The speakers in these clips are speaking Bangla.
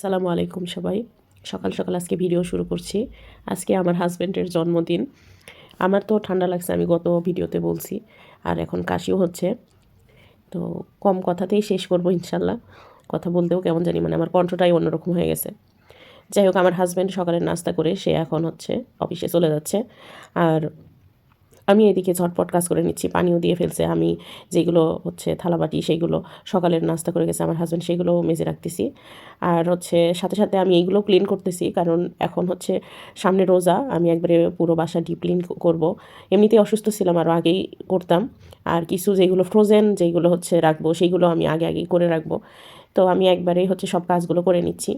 আসসালামু আলাইকুম সবাই। সকাল সকাল আজকে ভিডিও শুরু করছি। আজকে আমার হাজব্যান্ডের জন্মদিন। আমার তো ঠান্ডা লাগছে, আমি গত ভিডিওতে বলছি। আর এখন কাশিও হচ্ছে। তো কম কথাতেই শেষ করব ইনশাল্লাহ। কথা বলতেও কেমন জানি মানে আমার কণ্ঠটাই অন্যরকম হয়ে গেছে। যাই হোক, আমার হাজব্যান্ড সকালের নাস্তা করে, সে এখন হচ্ছে অফিসে চলে যাচ্ছে। আর আমি এদিকে ঝটপট কাজ করে নিচ্ছি। পানিও দিয়ে ফেলছে। আমি যেগুলো হচ্ছে থালাবাটি সেইগুলো সকালের নাস্তা করে গেছে আমার হাজব্যান্ড সেগুলো মেজে রাখতেছি। আর হচ্ছে সাথে সাথে আমি এইগুলো ক্লিন করতেছি, কারণ এখন হচ্ছে সামনে রোজা, আমি একবারে পুরো বাসা ডিপ ক্লিন করব। এমনিতেই অসুস্থ ছিলাম আরও আগেই করতাম। আর কিছু যেগুলো ফ্রোজেন যেগুলো হচ্ছে রাখব সেইগুলো আমি আগে আগেই করে রাখব। তো আমি একবারেই হচ্ছে সব কাজগুলো করে নিচ্ছি।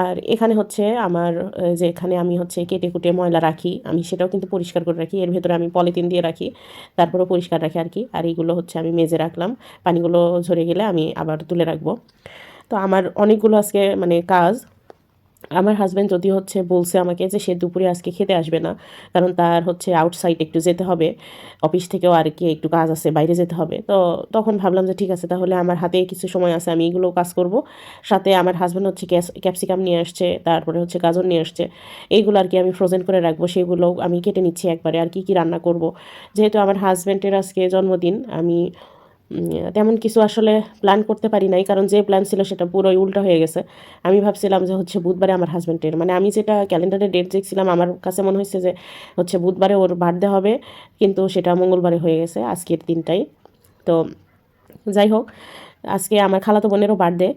আর এখানে হচ্ছে আমার যে এখানে আমি হচ্ছে কেটে কুটে ময়লা রাখি, আমি সেটাও কিন্তু পরিষ্কার করে রাখি। এর ভেতরে আমি পলিথিন দিয়ে রাখি, তারপরেও পরিষ্কার রাখি আর কি। আর এইগুলো হচ্ছে আমি মেজে রাখলাম, পানিগুলো ঝরে গেলে আমি আবার তুলে রাখব। তো আমার অনেকগুলো আজকে মানে কাজ আমার হাজব্যান্ড যদি হচ্ছে বলছে আমাকে যে সে দুপুরে আজকে খেতে আসবে না, কারণ তার হচ্ছে আউটসাইড একটু যেতে হবে অফিস থেকেও আর কি একটু কাজ আছে, বাইরে যেতে হবে। তো তখন ভাবলাম যে ঠিক আছে, তাহলে আমার হাতে কিছু সময় আছে, আমি এগুলো কাজ করব। সাথে আমার হাজব্যান্ড হচ্ছে ক্যাপসিকাম নিয়ে আসছে, তারপরে হচ্ছে গাজর নিয়ে আসছে। এইগুলো আর কি আমি ফ্রোজেন করে রাখব সেগুলো আমি কেটে নিচ্ছি একবারে, আর কি কি রান্না করব। যেহেতু আমার হাজব্যান্ডের আজকে জন্মদিন, আমি তেমন কিছু আসলে প্ল্যান করতে পারি নাই, কারণ যে প্ল্যান ছিল সেটা পুরোই উল্টো হয়ে গেছে। আমি ভাবছিলাম যে হচ্ছে বুধবারে আমার হাজব্যান্ডের মানে আমি যেটা ক্যালেন্ডারে ডেট দেখছিলাম, আমার কাছে মনে হয়েছে যে হচ্ছে বুধবারে ওর বার্থডে হবে, কিন্তু সেটা মঙ্গলবারে হয়ে গেছে, আজকের দিনটাই। তো যাই হোক, আজকে আমার খালাতো বোনেরও বার্থডে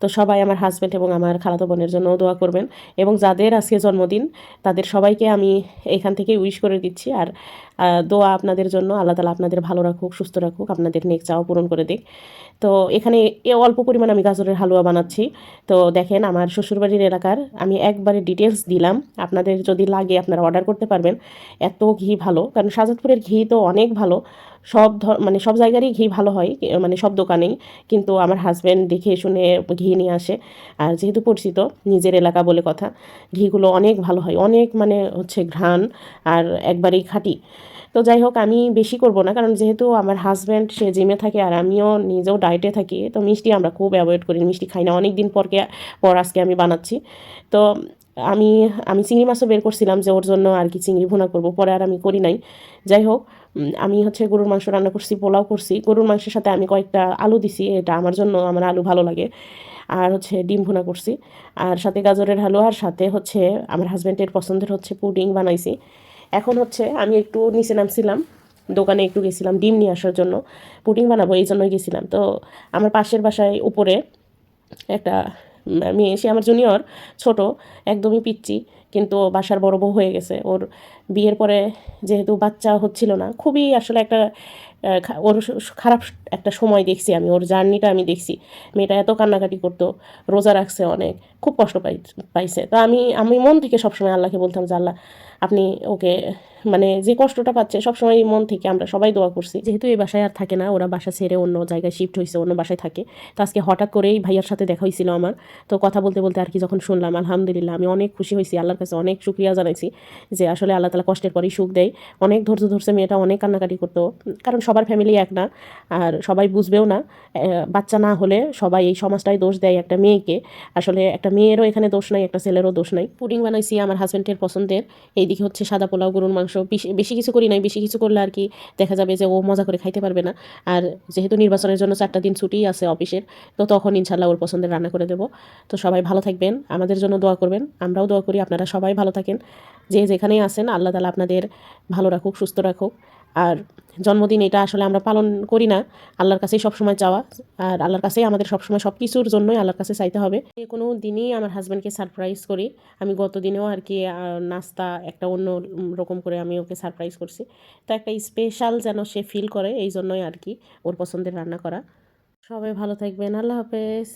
তো সবাই আমার হাজব্যান্ড এবং আমার খালাতো বোনের জন্য দোয়া করবেন। এবং যাদের আজকে জন্মদিন, তাদের সবাইকে আমি এখান থেকে উইশ করে দিচ্ছি। আর দোয়া আপনাদের জন্য, আল্লাহ তালা আপনাদের ভালো রাখুক, সুস্থ রাখুক, আপনাদের নেক চাওয়া পূরণ করে দিক। তো এখানে এ অল্প পরিমাণ আমি গাজরের হালুয়া বানাচ্ছি। তো দেখেন আমার শ্বশুরবাড়ির এলাকার, আমি একবারে ডিটেলস দিলাম। আপনাদের যদি লাগে আপনারা অর্ডার করতে পারবেন। এত ঘি ভালো, কারণ শাহজাদপুরের ঘি তো অনেক ভালো। সব ধর মানে সব জায়গারই ঘি ভালো হয় মানে সব দোকানেই। কিন্তু আমার হাজব্যান্ড দেখে শুনে ঘি নিয়ে আসে। আর যেহেতু পরিচিত, নিজের এলাকা বলে কথা, ঘিগুলো অনেক ভালো হয়, অনেক মানে হচ্ছে ঘ্রাণ আর একবারেই খাঁটি। তো যাই হোক, আমি বেশি করব না, কারণ যেহেতু আমার হাজব্যান্ড সে জিমে থাকে আর আমিও নিজেও ডায়েটে থাকি, তো মিষ্টি আমরা খুব অ্যাভয়েড করি। মিষ্টি খাই না অনেক দিন পরকে, পর আজকে আমি বানাচ্ছি। তো আমি আমি চিংড়ি মাছও বের করছিলাম যে ওর জন্য আর কি চিংড়ি ভুনা করব, পরে আর আমি করি নাই। যাই হোক আমি হচ্ছে গরুর মাংস রান্না করছি, পোলাও করছি। গরুর মাংসের সাথে আমি কয়েকটা আলু দিছি, এটা আমার জন্য, আমার আলু ভালো লাগে। আর হচ্ছে ডিম ভুনা করছি। আর সাথে গাজরের হালুয়া, আর সাথে হচ্ছে আমার হাজব্যান্ডের পছন্দের হচ্ছে পুডিং বানাইছি। এখন হচ্ছে আমি একটু নিচে নামছিলাম, দোকানে একটু গেছিলাম ডিম নিয়ে আসার জন্য, পুডিং বানাবো, এই জন্যই গেছিলাম। তো আমার পাশের বাসায় উপরে একটা মেয়ে সে আমার জুনিয়র ছোট, একদমই পিচ্ছি কিন্তু বাসার বড় বউ হয়ে গেছে। ওর বিয়ের পরে যেহেতু বাচ্চা হচ্ছিল না, খুবই আসলে একটা ওর খারাপ একটা সময় দেখছি আমি, ওর জার্নিটা আমি দেখছি। মেয়েটা এত কান্নাকাটি করতো, রোজা রাখছে অনেক, খুব কষ্ট পাই পাইছে। তো আমি আমি মন থেকে সবসময় আল্লাহকে বলতাম যে, আল্লাহ, আপনি ওকে মানে যে কষ্টটা পাচ্ছে, সবসময় মন থেকে আমরা সবাই দোয়া করছি। যেহেতু এই বাসায় আর থাকে না, ওরা বাসা ছেড়ে অন্য জায়গায় শিফট হয়েছে অন্য বাসায় থাকে। তো আজকে হঠাৎ করেই ভাইয়ার সাথে দেখা হয়েছিল আমার। তো কথা বলতে বলতে আর কি যখন শুনলাম, আলহামদুলিল্লাহ, আমি অনেক খুশি হয়েছি আল্লাহর কাছে অনেক শুক্রিয়া জানাইছি যে, আসলে আল্লাহ তালা কষ্টের পরেই সুখ দেয়। অনেক ধৈর্য ধরছে, মেয়েটা অনেক কান্নাকাটি করতো। কারণ সবার ফ্যামিলি এক না, আর সবাই বুঝবেও না বাচ্চা না হলে সবাই এই সমাজটাই দোষ দেয় একটা মেয়েকে। আসলে একটা মেয়েরও এখানে দোষ নাই, একটা ছেলেরও দোষ নাই। পুডিং বানাইছি আমার হাজব্যান্ডের পছন্দের, এইদিকে হচ্ছে সাদা পোলাও, গরুর মাংস, বেশি কিছু করি নাই, বেশি কিছু করলে আর কি দেখা যাবে যে ও মজা করে খাইতে পারবে না। আর যেহেতু নির্বাচনের জন্য চারটা দিন ছুটি আছে অফিসের, তো তখন ইনশাল্লাহ ওর পছন্দের রান্না করে দেবো। তো সবাই ভালো থাকবেন, আমাদের জন্য দোয়া করবেন, আমরাও দোয়া করি, আপনারা সবাই ভালো থাকেন। যে যেখানেই আছেন, আল্লাহ তালা আপনাদের ভালো রাখুক, সুস্থ রাখুক। আর জন্মদিন এটা আসলে আমরা পালন করি না। আল্লাহর কাছেই সবসময় চাওয়া। আর আল্লাহর কাছেই আমাদের সবসময় সব কিছুর জন্যই আল্লাহর কাছে চাইতে হবে। যে কোনো দিনই আমার হাজব্যান্ডকে সারপ্রাইজ করি। আমি গত দিনেও আর কি নাস্তা একটা অন্য রকম করে আমি ওকে সারপ্রাইজ করছি। তো একটা স্পেশাল যেন সে ফিল করে এই জন্যই আর কি ওর পছন্দের রান্না করা। সবাই ভালো থাকবেন। আল্লাহ হাফেজ।